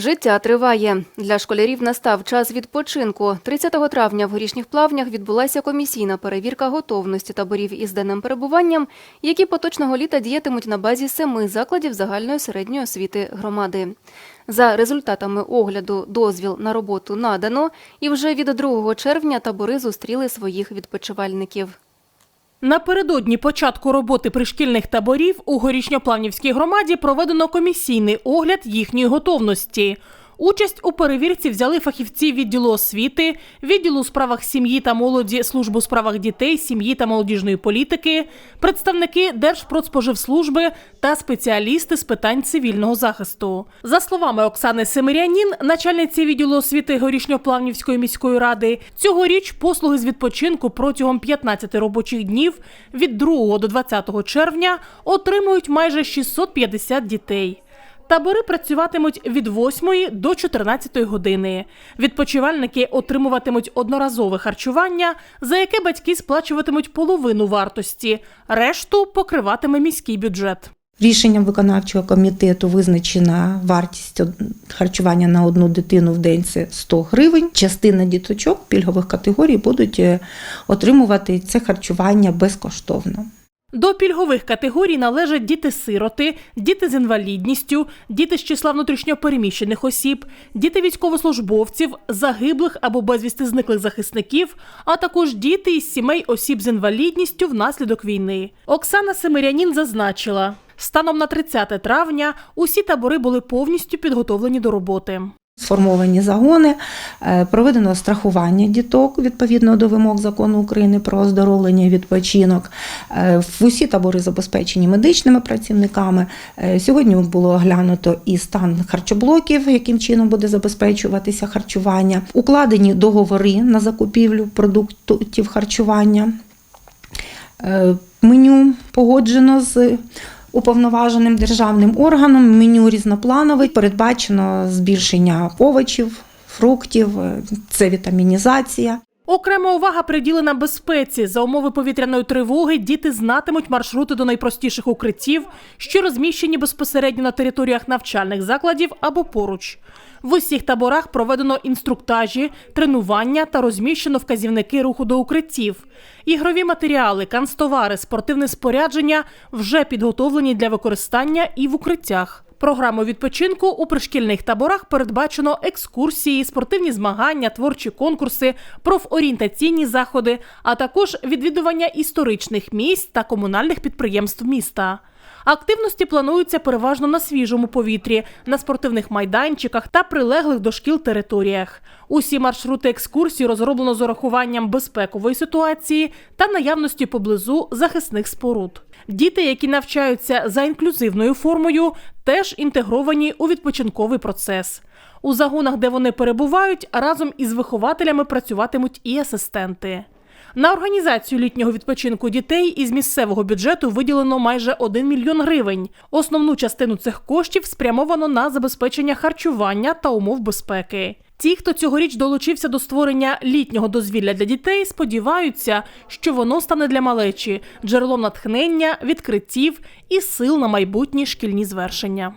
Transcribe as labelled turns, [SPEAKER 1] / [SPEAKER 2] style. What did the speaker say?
[SPEAKER 1] Життя триває. Для школярів настав час відпочинку. 30 травня в горішніх плавнях відбулася комісійна перевірка готовності таборів із денним перебуванням, які поточного літа діятимуть на базі семи закладів загальної середньої освіти громади. За результатами огляду дозвіл на роботу надано, і вже від 2 червня табори зустріли своїх відпочивальників.
[SPEAKER 2] Напередодні початку роботи пришкільних таборів у горішньоплавнівській громаді проведено комісійний огляд їхньої готовності. Участь у перевірці взяли фахівці відділу освіти, відділу у справах сім'ї та молоді, службу у справах дітей, сім'ї та молодіжної політики, представники Держпродспоживслужби та спеціалісти з питань цивільного захисту. За словами Оксани Семирянін, начальниці відділу освіти Горішньоплавнівської міської ради, цьогоріч послуги з відпочинку протягом 15 робочих днів від 2 до 20 червня отримують майже 650 дітей. Табори працюватимуть від 8 до 14 години. Відпочивальники отримуватимуть одноразове харчування, за яке батьки сплачуватимуть половину вартості, решту покриватиме міський бюджет.
[SPEAKER 3] Рішенням виконавчого комітету визначена вартість харчування на одну дитину в день це 100 гривень. Частина діточок пільгових категорій будуть е, отримувати це харчування безкоштовно.
[SPEAKER 2] До пільгових категорій належать діти-сироти, діти з інвалідністю, діти з числа внутрішньопереміщених осіб, діти військовослужбовців, загиблих або безвісти зниклих захисників, а також діти із сімей осіб з інвалідністю внаслідок війни. Оксана Семирянін зазначила, станом на 30 травня усі табори були повністю підготовлені до роботи.
[SPEAKER 3] Сформовані загони, е, проведено страхування діток відповідно до вимог закону України про оздоровлення і відпочинок. Е, Усі табори забезпечені медичними працівниками. Е, Сьогодні було оглянуто і стан харчоблоків, яким чином буде забезпечуватися харчування. Укладені договори на закупівлю продуктів харчування. Меню погоджено з уповноваженим державним органом. Меню різнопланове. Передбачено збільшення овочів, фруктів, е, це вітамінізація.
[SPEAKER 2] Окрема увага приділена безпеці. За умови повітряної тривоги діти знатимуть маршрути до найпростіших укриттів, що розміщені безпосередньо на територіях навчальних закладів або поруч. В усіх таборах проведено інструктажі, тренування та розміщено вказівники руху до укриттів. Ігрові матеріали, канцтовари, спортивне спорядження вже підготовлені для використання і в укриттях. Програму відпочинку у пришкільних таборах передбачено екскурсії, спортивні змагання, творчі конкурси, профорієнтаційні заходи, а також відвідування історичних місць та комунальних підприємств міста. Активності плануються переважно на свіжому повітрі, на спортивних майданчиках та прилеглих до шкіл територіях. Усі маршрути екскурсій розроблено з урахуванням безпекової ситуації та наявності поблизу захисних споруд. Діти, які навчаються за інклюзивною формою, теж інтегровані у відпочинковий процес. У загонах, де вони перебувають, разом із вихователями працюватимуть і асистенти. На організацію літнього відпочинку дітей із місцевого бюджету виділено майже 1 мільйон гривень. Основну частину цих коштів спрямовано на забезпечення харчування та умов безпеки. Ті, хто цьогоріч долучився до створення літнього дозвілля для дітей, сподіваються, що воно стане для малечі джерелом натхнення, відкриттів і сил на майбутні шкільні звершення.